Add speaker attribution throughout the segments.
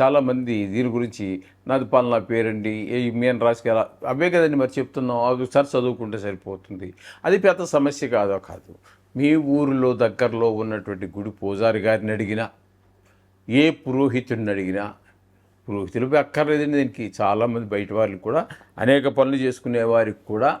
Speaker 1: చాలామంది దీని గురించి నాది పాలన పేరండి ఏ మేన్ రాశికి ఎలా అవే కదండి మరి చెప్తున్నాం అవి ఒకసారి చదువుకుంటే సరిపోతుంది. అది పెద్ద సమస్య కాదో కాదు. మీ ఊరిలో దగ్గరలో ఉన్నటువంటి గుడి పూజారి గారిని అడిగినా ఏ పురోహితుడిని అడిగినా పురోహితులు అక్కర్లేదండి దీనికి. చాలామంది బయట వాళ్ళు కూడా అనేక పనులు చేసుకునే వారికి కూడా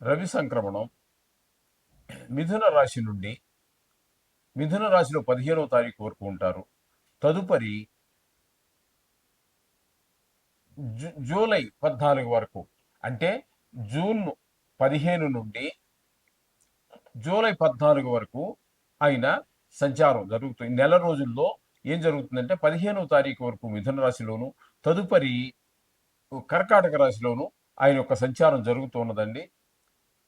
Speaker 1: రవి సంక్రమణం మిథున రాశి నుండి మిథున రాశిలో పదిహేనవ తారీఖు వరకు ఉంటారు. తదుపరి జూలై పద్నాలుగు వరకు అంటే జూన్ పదిహేను నుండి జూలై పద్నాలుగు వరకు ఆయన సంచారం జరుగుతుంది నెల రోజుల్లో ఏం జరుగుతుందంటే పదిహేనవ తారీఖు వరకు మిథున రాశిలోను తదుపరి కర్కాటక రాశిలోను ఆయన యొక్క సంచారం జరుగుతూ ఉన్నదండి.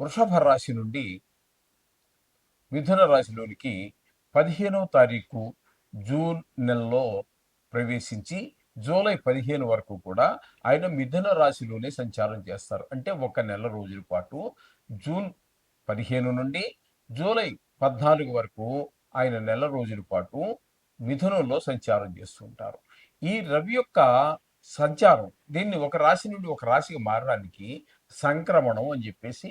Speaker 1: వృషభ రాశి నుండి మిథున రాశిలోనికి పదిహేనవ తారీఖు జూన్ నెలలో ప్రవేశించి జూలై పదిహేను వరకు కూడా ఆయన మిథున రాశిలోనే సంచారం చేస్తారు. అంటే ఒక నెల రోజుల పాటు జూన్ పదిహేను నుండి జూలై పద్నాలుగు వరకు ఆయన నెల రోజుల పాటు మిథునంలో సంచారం చేస్తుంటారు ఈ రవి యొక్క సంచారం దీన్ని ఒక రాశి నుండి ఒక రాశికి మారడానికి సంక్రమణం అని చెప్పేసి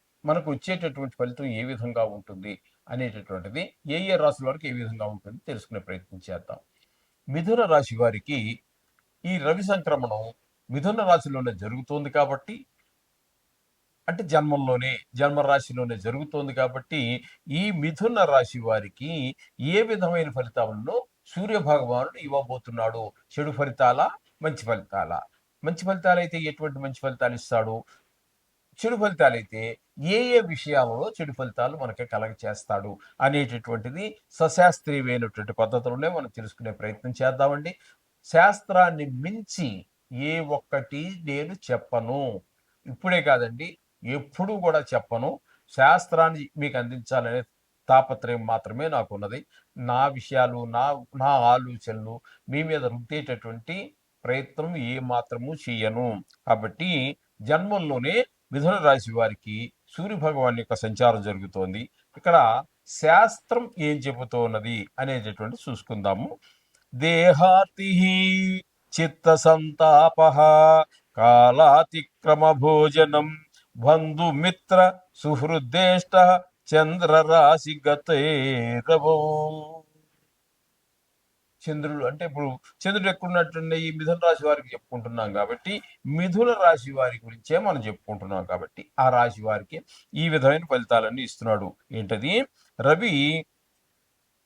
Speaker 2: మనకు వచ్చేటటువంటి ఫలితం ఏ విధంగా ఉంటుంది అనేటటువంటిది ఏ ఏ రాశుల వారికి ఏ విధంగా ఉంటుంది తెలుసుకునే ప్రయత్నం చేద్దాం. మిథున రాశి వారికి ఈ రవి సంక్రమణం మిథున రాశిలోనే జరుగుతోంది కాబట్టి అంటే జన్మంలోనే జన్మ రాశిలోనే జరుగుతోంది కాబట్టి ఈ మిథున రాశి వారికి ఏ విధమైన ఫలితాలను సూర్య భగవానుడు ఇవ్వబోతున్నాడు? చెడు ఫలితాల? మంచి ఫలితాల? మంచి ఫలితాలు అయితే ఎటువంటి మంచి ఫలితాలు ఇస్తాడు? చెడు ఫలితాలు అయితే ఏ ఏ విషయాలలో చెడు ఫలితాలు మనకి కలగ చేస్తాడు అనేటటువంటిది సశాస్త్రీయమైనటువంటి పద్ధతులనే మనం తెలుసుకునే ప్రయత్నం చేద్దామండి. శాస్త్రాన్ని మించి ఏ ఒక్కటి నేను చెప్పను. ఇప్పుడే కాదండి ఎప్పుడూ కూడా చెప్పను. శాస్త్రాన్ని మీకు అందించాలనే తాపత్రయం మాత్రమే నాకు ఉన్నది నా విషయాలు నా నా ఆలోచనలు మీ మీద రుద్దేటటువంటి ప్రయత్నం ఏ మాత్రము చేయను కాబట్టి జన్మంలోనే మిథున రాశి వారికి సూర్య భగవాన్ యొక్క సంచారం జరుగుతోంది. ఇక్కడ శాస్త్రం ఏం చెబుతూ ఉన్నది అనేటటువంటి చూసుకుందాము. దేహాతి చిత్త సంతాప కాలాతిక్రమ భోజనం బంధుమిత్ర సుహృద్దేష్ట చంద్రరాశి గతేరవో చంద్రుడు అంటే ఇప్పుడు చంద్రుడు ఎక్కడున్నట్టుండే ఈ మిథున రాశి వారికి చెప్పుకుంటున్నాం కాబట్టి మిథున రాశి వారి గురించే మనం చెప్పుకుంటున్నాం కాబట్టి ఆ రాశి వారికి ఈ విధమైన ఫలితాలన్నీ ఇస్తున్నాడు. ఏంటది? రవి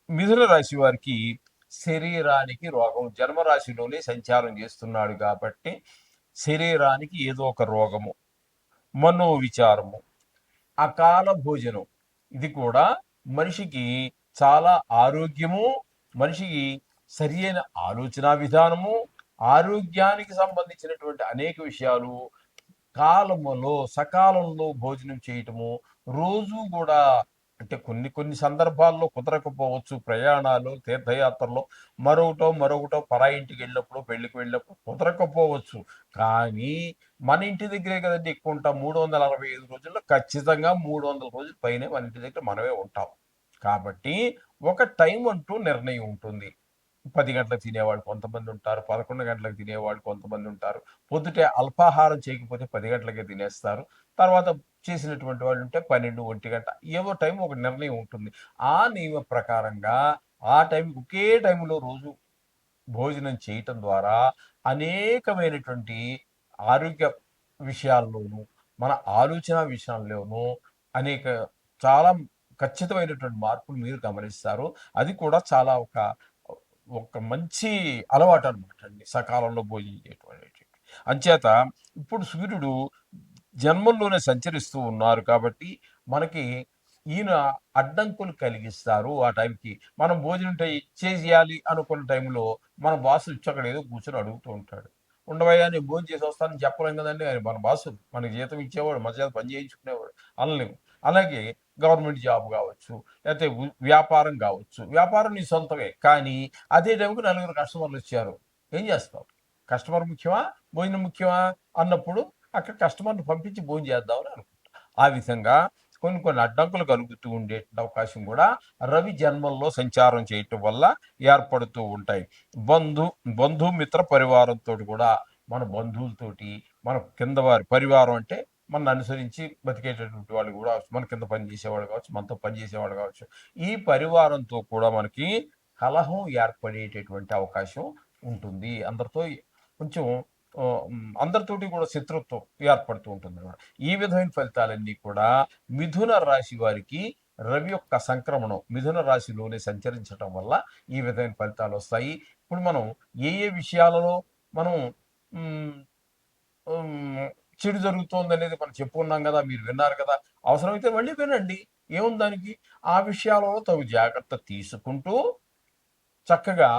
Speaker 2: మిథున రాశి వారికి శరీరానికి రోగం జన్మరాశిలోనే సంచారం చేస్తున్నాడు కాబట్టి శరీరానికి ఏదో ఒక రోగము మనోవిచారము అకాల భోజనం. ఇది కూడా మనిషికి చాలా ఆరోగ్యము మనిషికి సరి అయిన ఆలోచన విధానము ఆరోగ్యానికి సంబంధించినటువంటి అనేక విషయాలు కాలములో సకాలంలో భోజనం చేయటము రోజు కూడా అంటే కొన్ని కొన్ని సందర్భాల్లో కుదరకపోవచ్చు. ప్రయాణాలు తీర్థయాత్రలో మరొకటో మరొకటో పరా ఇంటికి వెళ్ళినప్పుడు పెళ్ళికి వెళ్ళినప్పుడు కుదరకపోవచ్చు. కానీ మన ఇంటి దగ్గరే కదండి ఎక్కువ ఉంటాం. మూడు వందల అరవై ఐదు రోజుల్లో ఖచ్చితంగా మూడు వందల రోజుల పైనే మన ఇంటి దగ్గర మనమే ఉంటాం. కాబట్టి ఒక టైం అంటూ నిర్ణయం ఉంటుంది. పది గంటలకు తినేవాళ్ళు కొంతమంది ఉంటారు పదకొండు గంటలకు తినేవాళ్ళు కొంతమంది ఉంటారు. పొద్దుటే అల్పాహారం చేయకపోతే పది గంటలకే తినేస్తారు. తర్వాత చేసినటువంటి వాళ్ళు ఉంటే పన్నెండు ఒంటి గంట ఏవో టైం ఒక నిర్ణయం ఉంటుంది. ఆ నియమ ప్రకారంగా ఆ టైం ఒకే టైంలో రోజు భోజనం చేయటం ద్వారా అనేకమైనటువంటి ఆరోగ్య విషయాల్లోనూ మన ఆలోచన విషయాల్లోనూ అనేక చాలా ఖచ్చితమైనటువంటి మార్పులు మీరు గమనిస్తారు. అది కూడా చాలా ఒక ఒక మంచి అలవాటు అనమాట అండి సకాలంలో భోజనం చేయటం అంచేత ఇప్పుడు సూర్యుడు జన్మంలోనే సంచరిస్తూ ఉన్నారు కాబట్టి మనకి ఈయన అడ్డంకులు కలిగిస్తారు. ఆ టైంకి మనం భోజనం టై చేయాలి అనుకున్న టైంలో మన బాసు ఇచ్చకడేదో ఏదో కూర్చొని అడుగుతూ ఉంటాడు. ఉండవయ్యా నేను భోజనం చేసి వస్తానని చెప్పలేం కదండి మన బాసు మనకి జీతం ఇచ్చేవాడు మన చేత పని చేయించుకునేవాడు అనలేము. అలాగే గవర్నమెంట్ జాబ్ కావచ్చు లేకపోతే వ్యాపారం కావచ్చు. వ్యాపారం నీ సొంతమే. కానీ అదే టైంకి నలుగురు కస్టమర్లు వచ్చారు. ఏం చేస్తావు? కస్టమర్ ముఖ్యమా? భోజనం ముఖ్యమా? అన్నప్పుడు అక్కడ కస్టమర్ని పంపించి భోజనం చేద్దామని అనుకుంటా. ఆ విధంగా కొన్ని కొన్ని అడ్డంకులు కలుగుతూ ఉండే అవకాశం కూడా రవి జన్మల్లో సంచారం చేయటం వల్ల ఏర్పడుతూ ఉంటాయి. బంధు బంధుమిత్ర పరివారంతో కూడా మన బంధువులతోటి మన కింద వారి పరివారం అంటే మన అనుసరించి బతికేటటువంటి వాళ్ళు కూడా మన కింద పని చేసేవాళ్ళు కావచ్చు మనతో పని చేసేవాళ్ళు కావచ్చు. ఈ పరివారంతో కూడా మనకి కలహం ఏర్పడేటటువంటి అవకాశం ఉంటుంది. అందరితో కొంచెం అందరితోటి కూడా శత్రుత్వం ఏర్పడుతూ ఉంటుంది అన్నమాట ఈ విధమైన ఫలితాలన్నీ కూడా మిథున రాశి వారికి రవి యొక్క సంక్రమణం మిథున రాశిలోనే సంచరించటం వల్ల ఈ విధమైన ఫలితాలు వస్తాయి. ఇప్పుడు మనం ఏ ఏ విషయాలలో మనం చెడు జరుగుతోంది అనేది మనం చెప్పుకున్నాం కదా మీరు విన్నారు కదా. అవసరమైతే మళ్ళీ వినండి. ఏముంది దానికి? ఆ విషయాలలో తగు జాగ్రత్త తీసుకుంటూ చక్కగా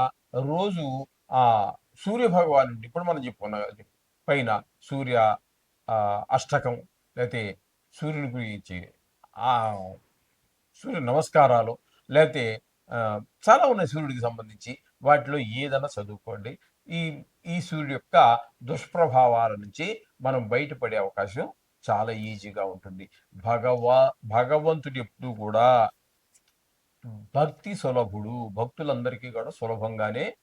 Speaker 2: రోజు ఆ సూర్య భగవానుడి ఇప్పుడు మనం చెప్పుకున్నాం పైన సూర్య అష్టకం లేకపోతే సూర్యుని గురించి ఆ సూర్య నమస్కారాలు లేకపోతే చాలా ఉన్నాయి సూర్యుడికి సంబంధించి. వాటిలో ఏదైనా చదువుకోండి. ఈ ఈ సూర్యుడి యొక్క దుష్ప్రభావాల నుంచి మనం బయటపడే అవకాశం చాలా ఈజీగా ఉంటుంది. భగవా భగవంతుడు ఎప్పుడు కూడా భక్తి సులభుడు. భక్తులందరికీ కూడా సులభంగానే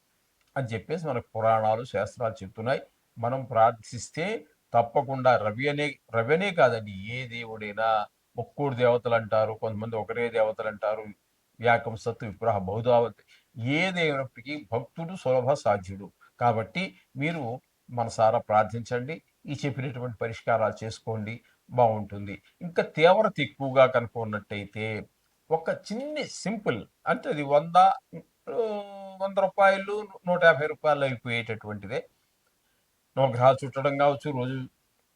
Speaker 2: అని చెప్పేసి మనకు పురాణాలు శాస్త్రాలు చెప్తున్నాయి. మనం ప్రార్థిస్తే తప్పకుండా రవి అనే రవి అనే కాదండి ఏ దేవుడైనా ముక్కోడు దేవతలు అంటారు కొంతమంది ఒకరే దేవతలు అంటారు వ్యాకం సత్తు విగ్రహ ఏ దేవునప్పటికీ భక్తుడు సులభ సాధ్యుడు. కాబట్టి మీరు మనసారా ప్రార్థించండి. ఈ చెప్పినటువంటి పరిష్కారాలు చేసుకోండి. బాగుంటుంది. ఇంకా తీవ్రత ఎక్కువగా కనుక ఉన్నట్టయితే ఒక చిన్ని సింపుల్ అంటే అది వంద వంద రూపాయలు నూట యాభై రూపాయలు అయిపోయేటటువంటిదే. నవగ్రహాలు చుట్టడం కావచ్చు రోజు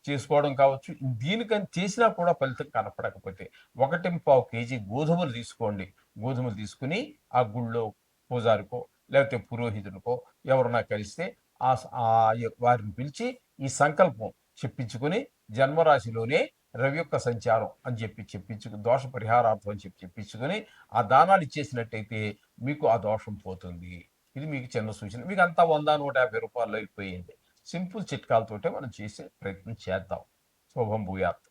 Speaker 2: చేసుకోవడం కావచ్చు దీనికని చేసినా కూడా ఫలితం కనపడకపోతే ఒకటి పావు కేజీ గోధుమలు తీసుకోండి. గోధుమలు తీసుకుని ఆ గుళ్ళో పూజారికో లేకపోతే పురోహితుడికో ఎవరన్నా కలిస్తే ఆ వారిని పిలిచి ఈ సంకల్పం చెప్పించుకొని జన్మరాశిలోనే రవి యొక్క సంచారం అని చెప్పి చెప్పించు దోష పరిహారార్థం అని చెప్పి చెప్పించుకొని ఆ దానాలు ఇచ్చేసినట్టయితే మీకు ఆ దోషం పోతుంది. ఇది మీకు చిన్న సూచన. మీకు అంతా వంద నూట యాభై రూపాయలు అయిపోయింది. సింపుల్ చిట్కాలతోటే మనం చేసే ప్రయత్నం చేద్దాం. శుభం భూయాత్.